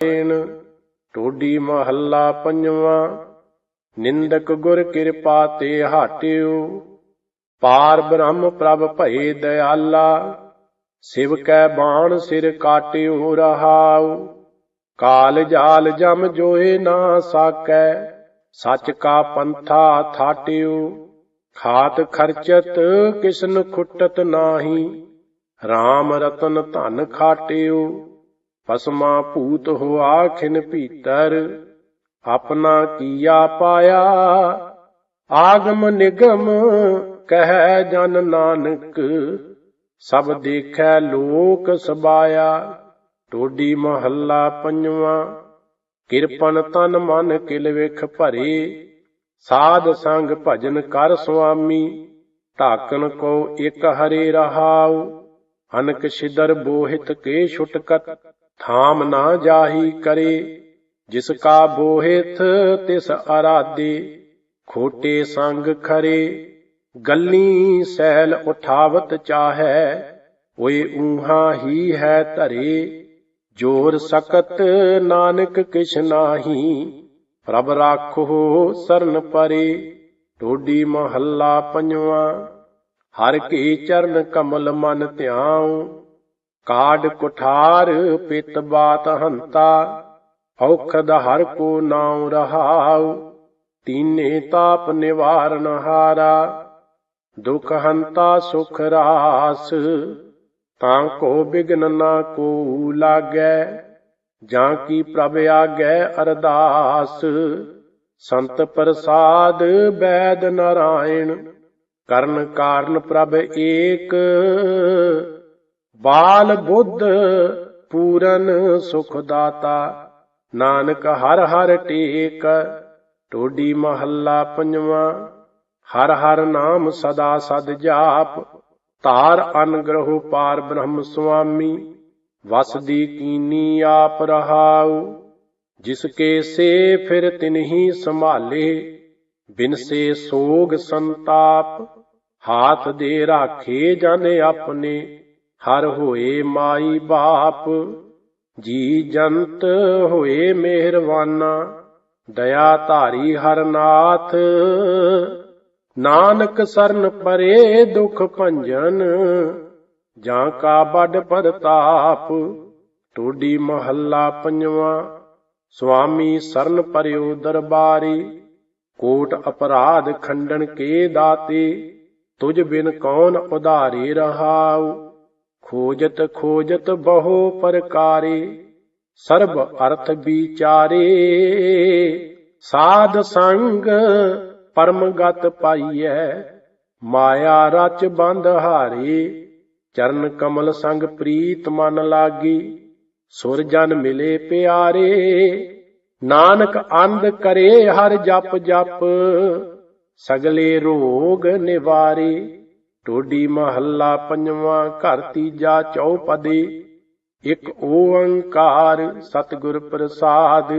ਏਨ ਟੋਡੀ ਮਹੱਲਾ ਪੰਜਵਾਂ, ਨਿੰਦਕ ਗੁਰ ਕਿਰਪਾ ਤੇ ਹਾਟਿਓ। ਪਾਰ ਬ੍ਰਹਮ ਪ੍ਰਭ ਭਏ ਦਇਆਲਾ ਸਿਵ ਕੈ ਬਾਣ ਸਿਰ ਕਾਟਿਓ ਰਹਾਉ। ਕਾਲ ਜਾਲ ਜਮ ਜੋਏ ਨਾ ਸਾਕੈ, ਸੱਚ ਕਾ ਪੰਥਾ ਥਾਟਿਓ। ਖਾਤ ਖਰਚਤ ਕਿਸਨ ਖੁੱਟਤ ਨਾਹੀ RAM ਰਤਨ ਧਨ ਖਾਟਿਓ। ਪਸਮਾ ਭੂਤ ਹੋਆ ਖਿਨ ਭੀਤਰ, ਆਪਣਾ ਕੀਆ ਪਾਇਆ? ਆਗਮ ਨਿਗਮ ਕਹਿ ਜਨ ਨਾਨਕ, ਸਭ ਦੇਖੈ ਲੋਕ ਸਬਾਇਆ। ਟੋਡੀ ਮਹੱਲਾ ਪੰਜਵਾਂ, ਕਿਰਪਨ ਤਨ ਮਨ ਕਿਲ ਵਿਖ ਭਰੇ। ਸਾਧ ਸੰਗ ਭਜਨ ਕਰ ਸੁਆਮੀ, ਢਾਕਨ ਕੋ ਇਕ ਹਰੇ ਰਹਾਉ। ਅਨਕ ਛਿਦਰ ਬੋਹਿਤ ਕੇ ਛੁਟਕਤ ਥਾਮ ਨਾ ਜਾਹੀ ਕਰੇ, ਜਿਸ ਕਾ ਬੋਹਿਤ ਤਿਸ ਅਰਾਦੇ ਖੋਟੇ ਸੰਗ ਖਰੇ, ਗੱਲੀ ਸੈਲ ਉਠਾਵਤ ਚਾਹੈ, ਓਏ ਊਹਾ ਹੀ ਹੈ ਧਰੇ, ਜੋਰ ਸਕਤ ਨਾਨਕ ਕਿਛ ਨਾਹੀ, ਪ੍ਰਭ ਰਾਖੋ ਸਰਨ ਪਰੇ, ਟੋਡੀ ਮਹੱਲਾ ਪੰਜਵਾਂ, ਹਰ ਕੀ ਚਰਨ ਕਮਲ ਮਨ ਧਿਆਉ ਕਾਢ ਕੁਠਾਰ ਪਿਤ ਬਾਤ ਹੰਤਾ, ਔਖਦ ਹਰ ਕੋ ਨਾਉ ਰਹਾਉ, ਤੀਨੇ ਤਾਪ ਨਿਵਾਰਨ ਹਾਰਾ, ਦੁਖ ਹੰਤਾ ਸੁਖ ਰਾਸ, ਤਾਂ ਕੋ ਬਿਗਨ ਨਾ ਕੋ ਲਾਗੈ, ਜਾਂ ਕੀ ਪ੍ਰਭ ਆਗੈ ਅਰਦਾਸ, ਸੰਤ ਪ੍ਰਸਾਦ ਬੈਦ ਨਾਰਾਇਣ, ਕਰਨ ਕਾਰਨ ਪ੍ਰਭ ਏਕ ਬਾਲ ਬੁੱਧ ਪੂਰਨ ਸੁਖ ਦਾਤਾ ਨਾਨਕ ਹਰ ਹਰ ਟੇਕ, ਟੋਡੀ ਮਹੱਲਾ ਪੰਜਵਾਂ। ਹਰ ਹਰ ਨਾਮ ਸਦਾ ਸਦ ਜਾਪ। ਧਾਰ ਅਨਗ੍ਰਹੁ ਪਾਰ ਬ੍ਰਹਮ ਸੁਆਮੀ। ਵਸਦੀ ਕੀਨੀ ਆਪ ਰਹਾਉ। ਜਿਸ ਕੇ ਸੇ ਫਿਰ ਤਿਨਹੀ ਸੰਭਾਲੇ। ਬਿਨ ਸੇ ਸੋਗ ਸੰਤਾਪ। ਹਾਥ ਦੇ ਰਾਖੇ ਜਨ ਆਪਣੇ। ਹਰ ਹੋਏ ਮਾਈ ਬਾਪ, ਜੀ ਜੰਤ ਹੋਏ ਮਿਹਰਵਾਨਾ ਦਇਆ ਧਾਰੀ ਹਰਨਾਥ ਨਾਨਕ ਸਰਨ ਪਰੇ ਦੁਖ ਭੰਜਨ। ਜਾਂ ਕਾ ਵੱਡ ਪਰਤਾਪ, ਟੋਡੀ ਮਹੱਲਾ ਪੰਜਵਾਂ। ਸੁਆਮੀ ਸਰਨ ਪਰਿਓ ਦਰਬਾਰੀ, ਕੋਟ ਅਪਰਾਧ ਖੰਡਨ ਕੇ ਦਾਤੇ। ਤੁਝ ਬਿਨ ਕੌਣ ਉਧਾਰੇ ਰਹਾਉ। ਖੋਜਤ ਖੋਜਤ ਬਹੁ ਪ੍ਰਕਾਰੇ, ਸਰਬ ਅਰਥ ਵਿਚਾਰੇ। ਸਾਧ ਸੰਗ ਪਰਮ ਗਤ ਪਾਈਐ, ਮਾਇਆ ਰਚ ਬੰਧ ਹਾਰੇ। ਚਰਨ ਕਮਲ ਸੰਗ ਪ੍ਰੀਤ ਮਨ ਲਾਗੀ, ਸੁਰ ਜਨ ਮਿਲੇ ਪਿਆਰੇ। ਨਾਨਕ ਅੰਧ ਕਰੇ ਹਰ ਜਪ ਜਪ, ਸਗਲੇ ਰੋਗ ਨਿਵਾਰੇ। ਟੋਡੀ ਮਹੱਲਾ ਪੰਜਵਾਂ, ਘਰ ਤੀਜਾ ਚੌਪਦੀ। ਇਕ ਓੰਕਾਰ ਸਤਿਗੁਰ ਪ੍ਰਸਾਦ।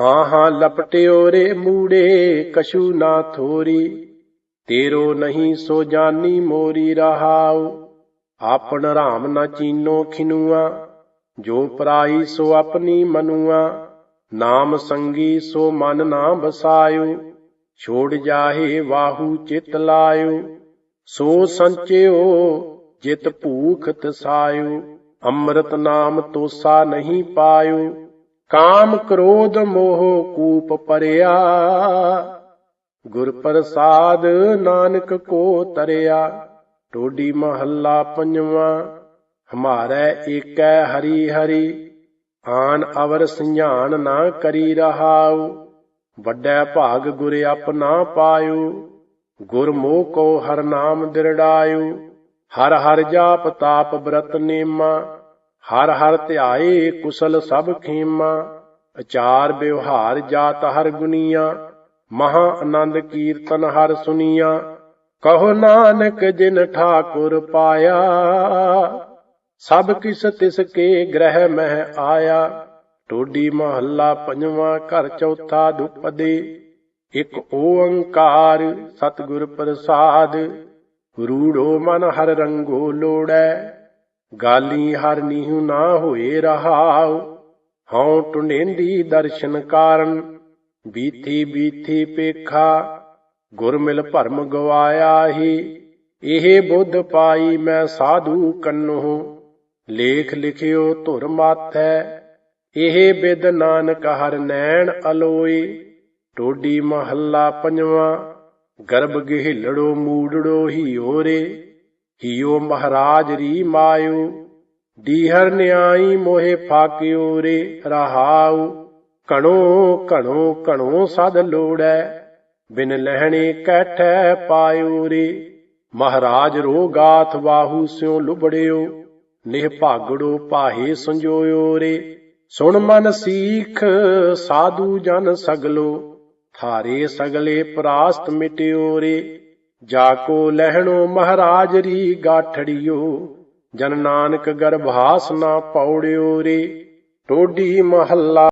ਹਾਂ ਹਾਂ ਲਪਟਿਓ ਰੇ ਮੂੜੇ ਕਸ਼ੂ ਨਾ ਥੋਰੀ। ਤੇਰੋ ਨਹੀਂ ਸੋ ਜਾਨੀ ਮੋਰੀ ਰਹਾਉ। ਆਪਣ ਰਾਮ ਨਾ ਚੀਨੋ ਖਿਨੂਆ। ਜੋ ਪਰਾਈ ਸੋ ਆਪਣੀ ਮਨੂਆ। ਨਾਮ ਸੰਗੀ ਸੋ ਮਨ ਨਾ ਬਸਾਇਓ ਛੋੜ ਜਾਹੇ ਵਾਹੂ ਚਿਤ ਲਾਇਓ ਸੋ ਸੰਚਿਓ, ਜਿਤ ਭੂਖ ਤਸਾਇਓ ਅੰਮ੍ਰਿਤ ਨਾਮ ਤੋਸਾ ਨਹੀਂ ਪਾਇਓ, ਕਾਮ ਕ੍ਰੋਧ ਮੋਹ ਕੂਪ ਪਰਿਆ। ਗੁਰ ਪ੍ਰਸਾਦ ਨਾਨਕ ਕੋ ਤਰਿਆ, ਟੋਡੀ ਮਹੱਲਾ ਪੰਜਵਾਂ, ਹਮਾਰੇ ਏਕੈ ਹਰੀ ਹਰੀ, ਆਨ ਅਵਰ ਸੰਝਾਨ ਨਾ ਕਰੀ ਰਹਾਉ, ਵੱਡਾ ਭਾਗ ਗੁਰ ਆਪਣਾ ਪਾਇਓ। ਗੁਰਮੋਹ ਕੋ ਹਰ ਨਾਮ ਦਿਰੜਾਇਓ, ਹਰ ਹਰ ਜਾਪ ਤਾਪ ਬ੍ਰਤ ਨੇਮਾ, ਹਰ ਹਰ ਧਿਆਏ ਕੁਸਲ ਸਭ ਖੇਮਾ, ਅਚਾਰ ਵਿਵਹਾਰ ਜਾਤ ਹਰ ਗੁਨੀਆ, ਮਹਾ ਆਨੰਦ ਕੀਰਤਨ ਹਰ ਸੁਨੀਆ, ਕਹੋ ਨਾਨਕ ਜਿਨ ਠਾਕੁਰ ਪਾਇਆ, ਸਭ ਕਿਸ ਤਿਸ ਕੇ ਗ੍ਰਹਿ ਮਹਿ ਆਇਆ, ਟੋਡੀ ਮਹੱਲਾ ਪੰਜਵਾਂ ਘਰ ਚੌਥਾ ਦੁਪਦੇ ਇੱਕ ਓੰਕਾਰ ਸਤਿਗੁਰ ਪ੍ਰਸਾਦ, ਰੂੜੋ ਮਨ ਹਰ ਰੰਗੋ ਲੋੜੈ, ਗਾਲੀ ਹਰ ਨੀਹੁ ਨਾ ਹੋਏ ਰਹਾਉ, ਹਉ ਟੁੰਡੇਂਦੀ ਦਰਸ਼ਨ ਕਾਰਨ, ਬੀਥੀ ਬੀਥੀ ਪੇਖਾ ਗੁਰ ਮਿਲ ਭਰਮ ਗਵਾਇਆ ਹੀ, ਇਹ ਬੁੱਧ ਪਾਈ ਮੈਂ ਸਾਧੂ ਕੰਨੋ, ਲੇਖ ਲਿਖਿਓ ਧੁਰ ਮਾਥੈ, ਇਹ ਬਿਦ ਨਾਨਕ ਹਰ ਨੈਣ ਅਲੋਏ। ਟੋਡੀ ਮਹੱਲਾ ਪੰਜਵਾਂ, ਗਰਭ ਗਿਹਲੜੋ ਮੂੜੜੋ ਹੀਓ ਰੇ ਹੀਓ ਮਹਾਰਾਜ ਰੀ ਮਾਇਓ ਦੀਹਰ ਨਿਆਈ ਮੋਹੇ ਫਾਕਿਓ ਰੇ ਰਹਾਉ, ਘਣੋ ਘਣੋ ਘਣੋ ਸਦ ਲੋੜੈ, ਬਿਨ ਲਹਿਣੇ ਕੈਠੈ ਪਾਇਓ ਰੇ, ਮਹਾਰਾਜ ਰੋ ਗਾਥ ਬਾਹੂ ਸਿਉ ਲੁਬੜਿਓ, ਨਿਹ ਭਾਗੜੋ ਪਾਹੇ ਸੰਜੋਇਓ ਰੇ, ਸੁਣ ਮਨ ਸੀਖ ਸਾਧੂ ਜਨ ਸਗਲੋ ਥਾਰੇ ਸਗਲੇ ਪ੍ਰਾਸਤ ਮਿਟਿਓਰੇ ਜਾ ਕੋ ਲਹਿਣੋ ਮਹਾਰਾਜ ਰੀ ਗਾਠੜਿਓ। ਜਨ ਨਾਨਕ ਗਰਭਾਸ ਨਾ ਪੌੜਿਓ ਰੇ। ਟੋਡੀ ਮਹੱਲਾ